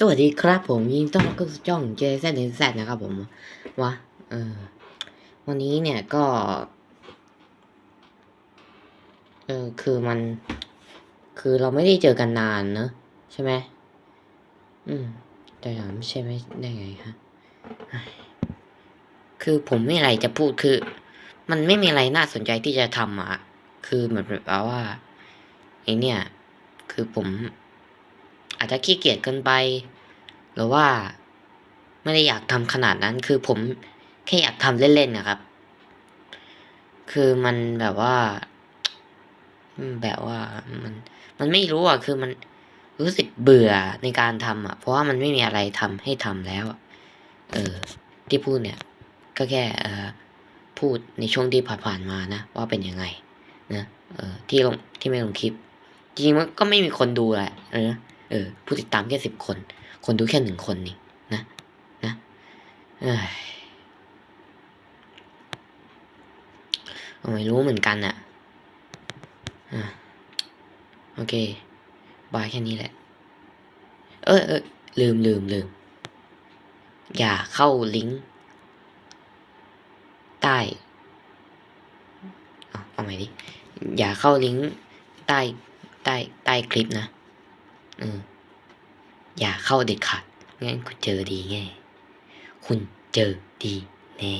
สวัสดีครับผมยินต้อนรับเข้าสู่ช่องเจแซนแซนะครับผมวะเออวันนี้เนี่ยก็ เออคือมัน คือเราไม่ได้เจอกันนานเนอะใช่ไหมอืม แต่ถามใช่ไหมได้ไงฮะคือผมไม่อะไรจะพูดคือ มันไม่มีอะไรน่าสนใจที่จะทำอะ คือเหมือนแบบว่าไอเนี่ย คือผม อาจจะขี้เกียจเกินไป หรือว่าไม่ได้อยากทำขนาดนั้น คือผมแค่อยากทำเล่นๆนะครับ คือมันแบบว่า แบบว่ามัน มันไม่รู้อะ คือมันรู้สึกเบื่อในการทำอะ เพราะว่ามันไม่มีอะไรทำให้ทำแล้วเออ ที่พูดเนี่ย ก็แค่เออพูดในช่วงที่ผ่านๆมานะ ว่าเป็นยังไงนะเออที่ลงที่ไม่ลงคลิป จริงๆมันก็ไม่มีคนดูแหละเออ เออ ผู้ติดตามแค่สิบคน คนดูแค่หนึ่งคนนี่นะนะเอ้ยไม่รู้เหมือนกันอะอะโอเค บายแค่นี้แหละ เออเออลืมลืมลืม อย่าเข้าลิงก์ใต้อาเอาใหม่ดิ อย่าเข้าลิงก์ใต้ใต้ใต้คลิปนะ เออ อย่าเข้าเด็ดขาดงั้นคุณเจอดีแน่คุณเจอดีแน่